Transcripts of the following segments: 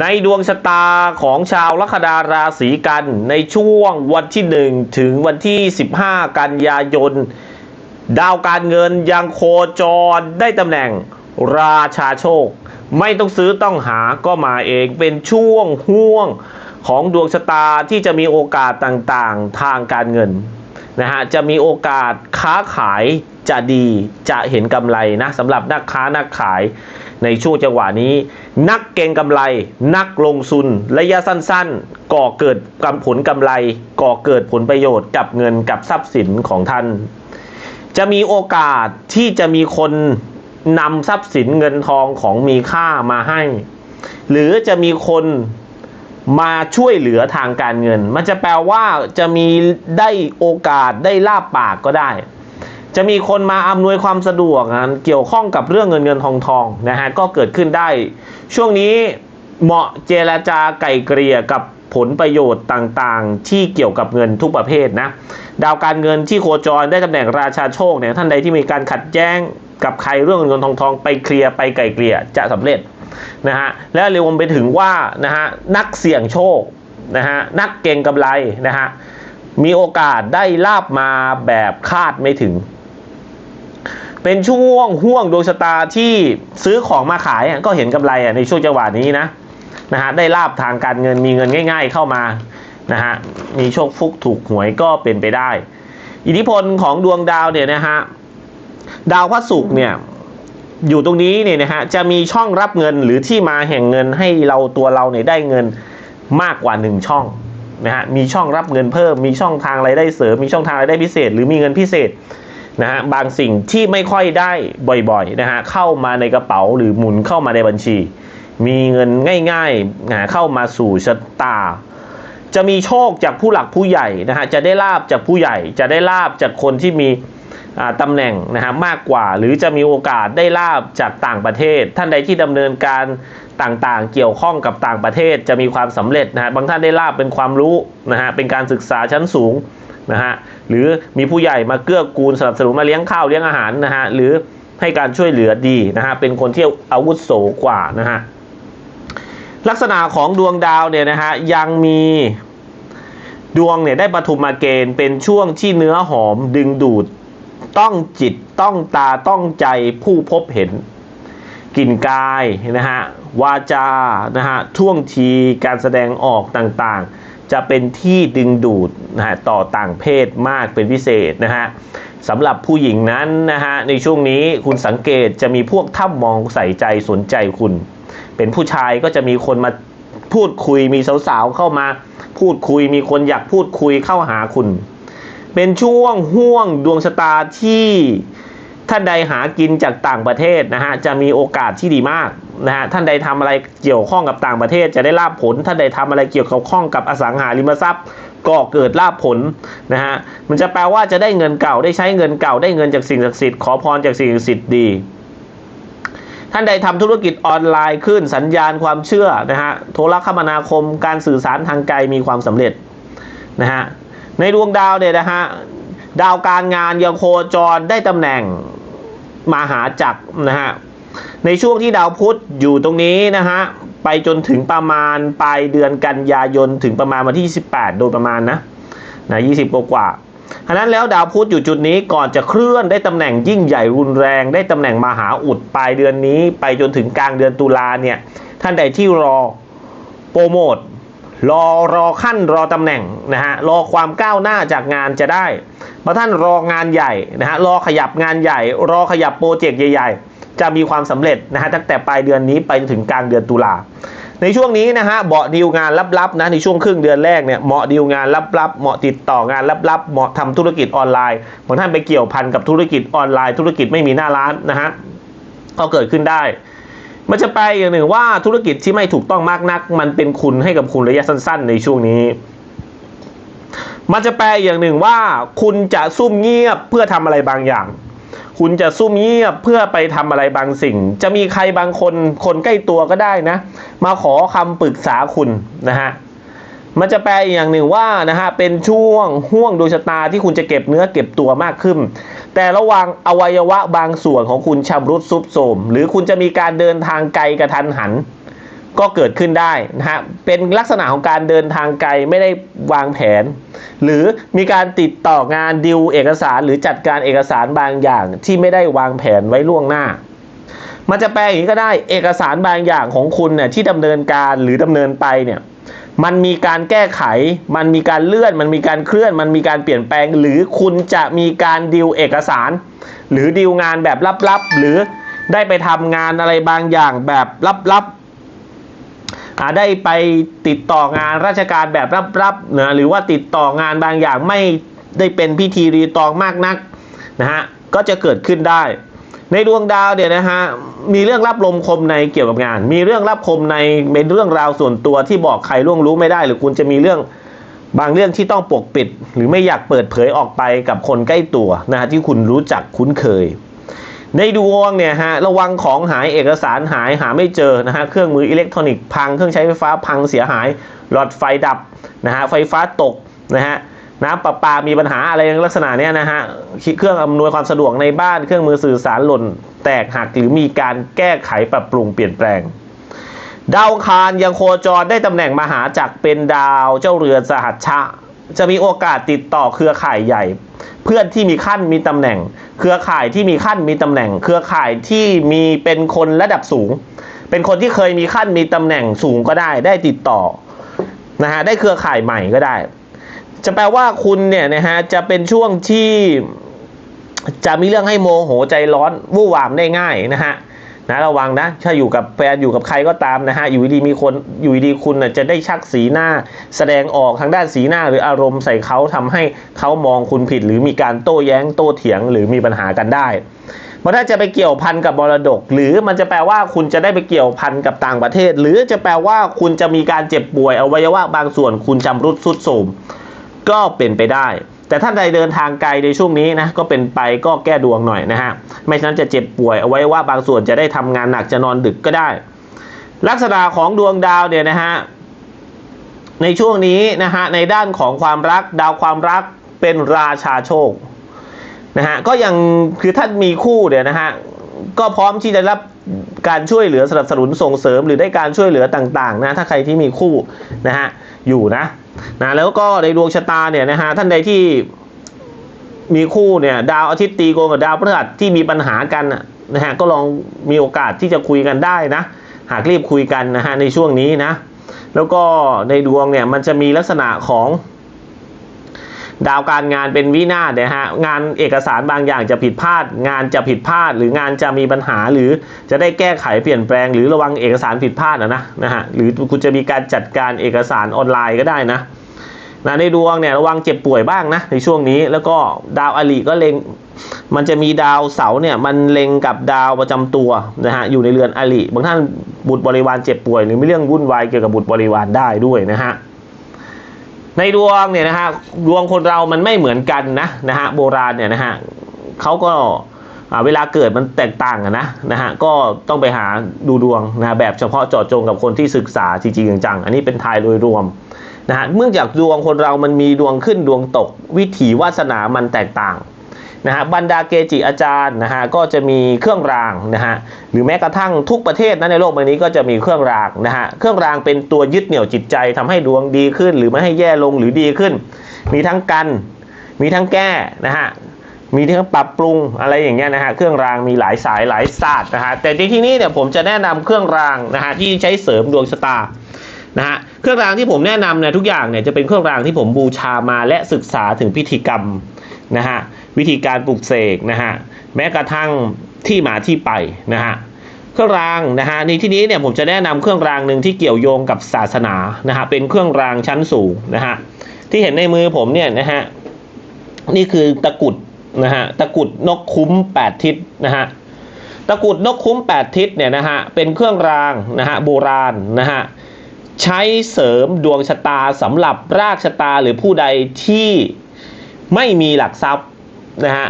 ในดวงชะตาของชาวลัคนาราศีกันในช่วงวันที่ 1 ถึงวันที่ 15 กันยายน ดาวการเงินยังโคจรได้ตำแหน่งราชาโชค ไม่ต้องซื้อต้องหาก็มาเองเป็นช่วงห่วงของดวงชะตาที่จะมีโอกาสต่างๆ ทางการเงิน นะฮะจะมีโอกาสค้าขายจะดีจะเห็นกำไรนะสำหรับนักค้านักขายในช่วงจังหวะนี้ นักเก็งกำไร นักลงทุนระยะสั้นๆ ก่อเกิดกำผลกำไร ก่อเกิดผลประโยชน์กับเงินกับทรัพย์สินของท่าน จะมีโอกาสที่จะมีคนนำทรัพย์สินเงินทองของมีค่ามาให้ หรือจะมีคน มาช่วยเหลือทางการเงิน มันจะแปลว่าจะมีได้โอกาสได้ลาบปากก็ได้ จะมีคนมาอำนวยความสะดวกนะเกี่ยวข้องกับเรื่องเงินเงินทองทองนะฮะก็เกิดขึ้นได้ ช่วงนี้เหมาะเจรจาไก่เกลี่ยกับผลประโยชน์ต่างๆ ที่เกี่ยวกับเงินทุกประเภทนะดาวการเงินที่โคจรได้ตำแหน่งราชาโชคเนี่ยท่านใดที่มีการขัดแย้งกับใครเรื่องเงินทองทองไปเคลียร์ไปไก่เกลี่ยจะสำเร็จ นะฮะและรวมไปถึงว่านะฮะนักเสี่ยงโชคนะฮะนักเก่งกำไรนะฮะมีโอกาสได้ลาบมาแบบคาดไม่ถึง เป็นช่วงห่วงดวงชะตาที่ซื้อของมาขายก็เห็นกำไรในช่วงจังหวะนี้นะนะฮะได้ลาบทางการเงินมีเงินง่าย ๆ เข้ามานะฮะมีโชคฟุกถูกหวยก็เป็นไปได้ อิทธิพลของดวงดาวเนี่ยนะฮะดาวพระศุกร์เนี่ย อยู่ตรงนี้เนี่ยนะฮะจะมีช่องรับเงินหรือที่มาแห่งเงินให้เราตัวเราเนี่ยได้เงินมากกว่าหนึ่งช่องนะฮะมีช่องรับเงินเพิ่ม มีช่องทางรายได้เสริม มีช่องทางรายได้พิเศษ หรือมีเงินพิเศษนะฮะบางสิ่งที่ไม่ค่อยได้บ่อยๆนะฮะเข้ามาในกระเป๋าหรือหมุนเข้ามาในบัญชี มีเงินง่ายๆนะเข้ามาสู่ชะตา จะมีโชคจากผู้หลักผู้ใหญ่นะฮะจะได้ลาบจากผู้ใหญ่ จะได้ลาบจากคนที่มี ตำแหน่งนะฮะมากกว่า หรือจะมีโอกาสได้ลาบจากต่างประเทศ ท่านใดที่ดำเนินการต่างๆ เกี่ยวข้องกับต่างประเทศจะมีความสำเร็จนะฮะบางท่านได้ลาบเป็นความรู้นะฮะเป็นการศึกษาชั้นสูงนะฮะหรือมีผู้ใหญ่มาเกื้อกูลสนับสนุนมาเลี้ยงข้าวเลี้ยงอาหารนะฮะหรือให้การช่วยเหลือดีนะฮะเป็นคนที่อาวุโสกว่านะฮะลักษณะของดวงดาวเนี่ยนะฮะยังมีดวงเนี่ยได้ปฐุมมาเกณฑ์เป็นช่วงที่เนื้อหอมดึงดูด ต้องจิตต้องตาต้องใจผู้พบเห็นกลิ่นกายนะฮะวาจานะฮะท่วงทีการแสดงออกต่างๆ จะเป็นที่ดึงดูดนะฮะต่อต่างเพศมากเป็นพิเศษนะฮะสำหรับผู้หญิงนั้นนะฮะในช่วงนี้คุณสังเกตจะมีพวกถ้ำมองใส่ใจสนใจคุณ เป็นผู้ชายก็จะมีคนมาพูดคุยมีสาวๆเข้ามา พูดคุยมีคนอยากพูดคุยเข้าหาคุณ เป็นช่วงห่วงดวงชะตาที่ท่านใดหากินจากต่างประเทศนะฮะจะมีโอกาสที่ดีมากนะฮะท่านใดทำอะไรเกี่ยวข้องกับต่างประเทศจะได้ลาบผล ท่านใดทำอะไรเกี่ยวข้องกับอสังหาริมทรัพย์ ก็เกิดลาบผลนะฮะมันจะแปลว่าจะได้เงินเก่าได้ใช้เงินเก่าได้เงินจากสิ่งศักดิ์สิทธิ์ขอพรจากสิ่งศักดิ์สิทธิ์ดีท่านใดทำธุรกิจออนไลน์ขึ้นสัญญาณความเชื่อนะฮะโทรคมนาคมการสื่อสารทางไกลมีความสำเร็จนะฮะ ในดวงดาวเนี่ยนะฮะดาวการงานยังโคจรได้ตำแหน่งมหาจักรนะฮะในช่วงที่ดาวพุธอยู่ตรงนี้นะฮะไปจนถึงประมาณปลายเดือนกันยายนถึงประมาณวันที่ 28 โดยประมาณนะนะ20กว่ากว่าฉะนั้นแล้วดาวพุธอยู่จุดนี้ก่อนจะเคลื่อนได้ตำแหน่งยิ่งใหญ่รุนแรง ได้ตำแหน่งมหาอุดปลายเดือนนี้ ไปจนถึงกลางเดือนตุลาเนี่ยท่านใดที่รอโปรโมท รอรอขั้นรอตำแหน่งนะฮะรอความก้าวหน้าจากงานจะได้บางท่านรองานใหญ่นะฮะรอขยับงานใหญ่ รอขยับโปรเจกต์ใหญ่ ๆ จะมีความสำเร็จนะฮะตั้งแต่ปลายเดือนนี้ไปจนถึงกลางเดือนตุลาในช่วงนี้นะฮะเหมาะดีลงานลับๆนะในช่วงครึ่งเดือนแรกเนี่ยเหมาะดีลงานลับๆเหมาะติดต่องานลับๆเหมาะทำธุรกิจออนไลน์บางท่านไปเกี่ยวพันกับธุรกิจออนไลน์ ธุรกิจไม่มีหน้าร้านนะฮะก็เกิดขึ้นได้ มันจะไปอย่างหนึ่งว่าธุรกิจที่ไม่ถูกต้องมากนัก มันเป็นคุณให้กับคุณระยะสั้น ๆ ในช่วงนี้ มันจะแปลอย่างหนึ่งว่า คุณจะซุ่มเงียบเพื่อทำอะไรบางอย่าง คุณจะซุ่มเงียบเพื่อไปทำอะไรบางสิ่ง จะมีใครบางคนคนใกล้ตัวก็ได้นะ มาขอคำปรึกษาคุณนะฮะมันจะแปลอย่างหนึ่งว่านะฮะเป็นช่วงห่วงดวงชะตาที่คุณจะเก็บเนื้อเก็บตัวมากขึ้น แต่ระหว่างอวัยวะบางส่วนของคุณชำรุดซุบโทรมหรือคุณจะมีการเดินทางไกลกระทันหัน ก็เกิดขึ้นได้นะฮะเป็นลักษณะของการเดินทางไกลไม่ได้วางแผน หรือมีการติดต่องานดิวเอกสารหรือจัดการเอกสารบางอย่างที่ไม่ได้วางแผนไว้ล่วงหน้า มันจะแปลอย่างนี้ก็ได้เอกสารบางอย่างของคุณเนี่ยที่ดำเนินการหรือดำเนินไปเนี่ย มันมีการแก้ไข มันมีการเลื่อน มันมีการเคลื่อน มันมีการเปลี่ยนแปลง หรือคุณจะมีการดิวเอกสาร หรือดิวงานแบบลับๆ หรือได้ไปทำงานอะไรบางอย่างแบบลับๆ ได้ไปติดต่องานราชการแบบรับๆ นะ หรือว่าติดต่องานบางอย่างไม่ได้เป็นพิธีรีตองมากนักนะฮะ ก็จะเกิดขึ้นได้ ในดวงดาวเนี่ยนะฮะมีเรื่องรับลมคมในเกี่ยวกับงาน มีเรื่องรับคมในเป็นเรื่องราวส่วนตัวที่บอกใครล่วงรู้ไม่ได้ หรือคุณจะมีเรื่องบางเรื่องที่ต้องปกปิด หรือไม่อยากเปิดเผยออกไปกับคนใกล้ตัวนะฮะที่คุณรู้จักคุ้นเคย ในดวงเนี่ยฮะระวังของหายเอกสารหายหาไม่เจอนะฮะเครื่องมืออิเล็กทรอนิกส์พังเครื่องใช้ไฟฟ้าพังเสียหาย หลอดไฟดับนะฮะไฟฟ้าตกนะฮะ น้ำประปามีปัญหาอะไรลักษณะเนี้ยนะฮะเครื่องอำนวยความสะดวกในบ้านเครื่องมือสื่อสารหล่นแตกหักหรือมีการแก้ไขปรับปรุงเปลี่ยนแปลง ดาวคารยังโคจรได้ตำแหน่งมหาจักรเป็นดาวเจ้าเรือนสหัชชะ จะมีโอกาสติดต่อเครือข่ายใหญ่ เพื่อนที่มีขั้นมีตำแหน่ง เครือข่ายที่มีขั้นมีตำแหน่ง เครือข่ายที่มีเป็นคนระดับสูง เป็นคนที่เคยมีขั้นมีตำแหน่งสูงก็ได้ได้ติดต่อนะฮะได้เครือข่ายใหม่ก็ได้ จะแปลว่าคุณเนี่ยนะฮะจะเป็นช่วงที่จะมีเรื่องให้โมโหใจร้อนวู่วามได้ง่ายนะฮะนะระวังนะถ้าอยู่กับแฟนอยู่กับใครก็ตามนะฮะอยู่ดีมีคนอยู่ดีคุณน่ะจะได้ชักสีหน้า แสดงออกทางด้านสีหน้าหรืออารมณ์ใส่เขาทำให้เขามองคุณผิด หรือมีการโต้แย้งโต้เถียงหรือมีปัญหากันได้มันถ้าจะไปเกี่ยวพันกับมรดก หรือมันจะแปลว่าคุณจะได้ไปเกี่ยวพันกับต่างประเทศ หรือจะแปลว่าคุณจะมีการเจ็บป่วยอวัยวะบางส่วนคุณจำรุดสุดโทรม ก็เป็นไปได้ แต่ท่านใดเดินทางไกลในช่วงนี้นะก็เป็นไปก็แก้ดวงหน่อยนะฮะไม่ฉะนั้นจะเจ็บป่วยเอาไว้ว่าบางส่วนจะได้ทำงานหนักจะนอนดึกก็ได้ ลักษณะของดวงดาวเนี่ยนะฮะในช่วงนี้นะฮะในด้านของความรักดาวความรักเป็นราชาโชคนะฮะก็ยังคือท่านมีคู่เนี่ยนะฮะก็พร้อมที่จะรับการช่วยเหลือสนับสนุนส่งเสริมหรือได้การช่วยเหลือต่างๆนะถ้าใครที่มีคู่นะฮะอยู่นะ นะแล้วก็ในดวงชะตาเนี่ยนะฮะท่านใดที่มีคู่เนี่ยดาวอาทิตย์ตีโกงกับดาวพฤหัสที่มีปัญหากันนะนะฮะก็ลองมีโอกาสที่จะคุยกันได้นะ หากรีบคุยกันนะฮะในช่วงนี้นะ แล้วก็ในดวงเนี่ยมันจะมีลักษณะของ ดาวการงานเป็นวินาศเนี่ยฮะงานเอกสารบางอย่างจะผิดพลาด งานจะผิดพลาด หรืองานจะมีปัญหาหรือจะได้แก้ไขเปลี่ยนแปลง หรือระวังเอกสารผิดพลาดนะนะนะฮะหรือคุณจะมีการจัดการเอกสารออนไลน์ก็ได้นะนะในดวงเนี่ยระวังเจ็บป่วยบ้างนะในช่วงนี้แล้วก็ดาวอลิก็เล็ง มันจะมีดาวเสาเนี่ยมันเล็งกับดาวประจำตัวนะฮะอยู่ในเรือนอลิบางท่านบุตรบริวารเจ็บป่วยหรือมีเรื่องวุ่นวายเกี่ยวกับบุตรบริวารได้ด้วยนะฮะ ในดวงเนี่ยนะฮะดวงคนเรามันไม่เหมือนกันนะนะฮะโบราณเนี่ยนะฮะเขาก็เวลาเกิดมันแตกต่างกันนะนะฮะก็ต้องไปหาดูดวงนะแบบเฉพาะเจาะจงกับคนที่ศึกษาจริงจังอันนี้เป็นทายโดยรวมนะฮะเมื่อจากดวงคนเรามันมีดวงขึ้นดวงตก วิถีวาสนามันแตกต่าง นะฮะบรรดาเกจิอาจารย์นะฮะก็จะมีเครื่องรางนะฮะหรือแม้กระทั่งทุกประเทศนั้นในโลกใบนี้ก็จะมีเครื่องรางนะฮะเครื่องรางเป็นตัวยึดเหนี่ยวจิตใจทำให้ดวงดีขึ้น หรือไม่ให้แย่ลงหรือดีขึ้น มีทั้งกัน มีทั้งแก้นะฮะมีทั้งปรับปรุงอะไรอย่างเงี้ยนะฮะเครื่องรางมีหลายสายหลายศาสตร์นะฮะแต่ที่นี้เนี่ยผมจะแนะนำเครื่องรางนะฮะที่ใช้เสริมดวงชะตานะฮะเครื่องรางที่ผมแนะนำเนี่ยทุกอย่างเนี่ยจะเป็นเครื่องรางที่ผมบูชามาและศึกษาถึงพิธีกรรมนะฮะ วิธีการปลุกเสกนะฮะแม้กระทั่งที่มาที่ไปนะฮะเครื่องรางนะฮะในที่นี้เนี่ยผมจะแนะนำเครื่องรางหนึ่งที่เกี่ยวโยงกับศาสนานะฮะเป็นเครื่องรางชั้นสูงนะฮะที่เห็นในมือผมเนี่ยนะฮะนี่คือตะกุดนะฮะตะกุดนกคุ้มแปดทิศนะฮะตะกุดนกคุ้ม 8 ทิศเนี่ยนะฮะเป็นเครื่องรางนะฮะโบราณนะฮะใช้เสริมดวงชะตาสำหรับรากชะตาหรือผู้ใดที่ไม่มีหลักทรัพย์ นะฮะ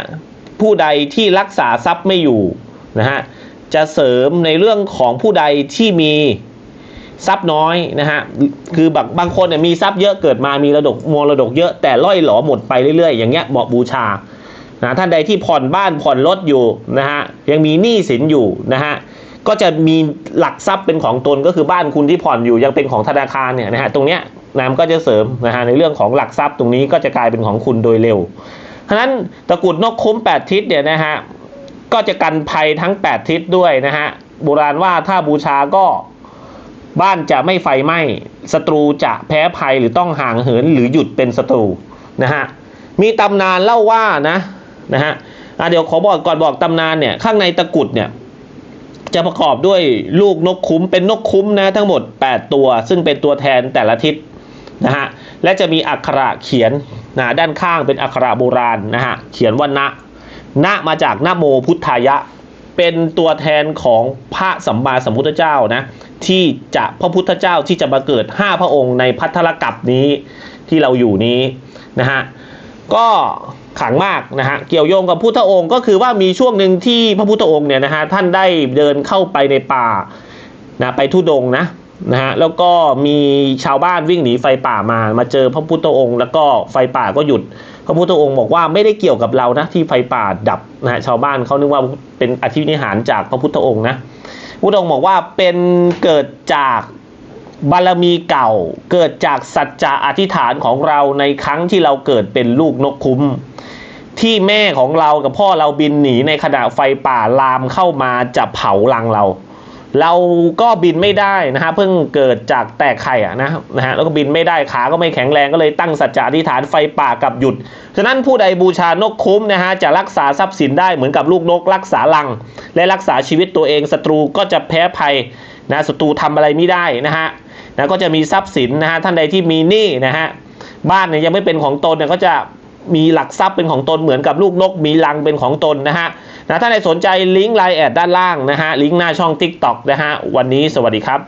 ผู้ใดที่รักษาทรัพย์ไม่อยู่นะฮะจะเสริมในเรื่องของผู้ใดที่มีทรัพย์น้อยนะฮะคือบางบางคนเนี่ยมีทรัพย์เยอะเกิดมามีระดกมรดกเยอะแต่ล่อยหลอหมดไปเรื่อยๆ อย่างเงี้ยเหมาะบูชานะท่านใดที่ผ่อนบ้านผ่อนรถอยู่นะฮะยังมีหนี้สินอยู่นะฮะก็จะมีหลักทรัพย์เป็นของตนก็คือบ้านคุณที่ผ่อนอยู่ยังเป็นของธนาคารเนี่ยนะฮะตรงเนี้ยนะมันก็จะเสริมนะฮะในเรื่องของหลักทรัพย์ตรงนี้ก็จะกลายเป็นของคุณโดยเร็ว ฉะนั้นตะกุดนกคุ้ม 8 ทิศเนี่ยนะฮะก็จะกันภัยทั้ง 8 ทิศด้วยนะฮะโบราณว่าถ้าบูชาก็บ้านจะไม่ไฟไหม้ศัตรูจะแพ้ภัยหรือต้องห่างเหินหรือหยุดเป็นศัตรูนะฮะมีตำนานเล่าว่านะนะฮะะเดี๋ยวขอบอกก่อนบอกตำนานเนี่ยข้างในตะกุดเนี่ยจะประกอบด้วยลูกนกคุ้มเป็นนกคุ้มนะทั้งหมด 8 ตัว ซึ่งเป็นตัวแทนแต่ละทิศนะฮะและจะมีอักขระเขียน นะด้านข้างเป็นอักขระโบราณนะฮะเขียนว่านะนะมาจากนะโมพุทธายะ เป็นตัวแทนของพระสัมมาสัมพุทธเจ้านะที่จะพระพุทธเจ้าที่จะมาเกิด 5 พระองค์ในพัทธลกัปนี้ที่เราอยู่นี้นะฮะก็ขลังมากนะฮะเกี่ยวโยงกับพุทธองค์ก็คือว่ามีช่วงหนึ่งที่พระพุทธองค์เนี่ยนะฮะท่านได้เดินเข้าไปในป่านะไปทุดงนะ นะฮะแล้วก็มีชาวบ้านวิ่งหนีไฟป่ามา มาเจอพระพุทธองค์ แล้วก็ไฟป่าก็หยุด พระพุทธองค์บอกว่าไม่ได้เกี่ยวกับเรานะที่ไฟป่าดับนะฮะชาวบ้านเขานึกว่าเป็นอธินิหารจากพระพุทธองค์นะพุทธองค์บอกว่าเป็นเกิดจากบารมีเก่า เกิดจากสัจจะอธิษฐานของเราในครั้งที่เราเกิดเป็นลูกนกคุ้มที่แม่ของเรากับพ่อเราบินหนีในขณะไฟป่าลามเข้ามาจะเผารังเรา เราก็บินไม่ได้นะฮะเพิ่งเกิดจากแตกไข่อะนะนะฮะแล้วก็บินไม่ได้ขาก็ไม่แข็งแรงก็เลยตั้งสัจจะอธิษฐานไฟป่ากับหยุด ฉะนั้นผู้ใดบูชานกคุ้มนะฮะจะรักษาทรัพย์สินได้เหมือนกับลูกนกรักษารัง และรักษาชีวิตตัวเองศัตรูก็จะแพ้ภัยนะศัตรูทำอะไรไม่ได้นะฮะนะก็จะมีทรัพย์สินนะฮะท่านใดที่มีหนี้นะฮะบ้านเนี่ยยังไม่เป็นของตนเนี่ยก็จะมีหลักทรัพย์เป็นของตนเหมือนกับลูกนกมีรังเป็นของตนนะฮะ นะถ้าใครสนใจลิงก์ไลน์แอดด้านล่างนะฮะลิงก์หน้าช่อง TikTok นะฮะวันนี้สวัสดีครับ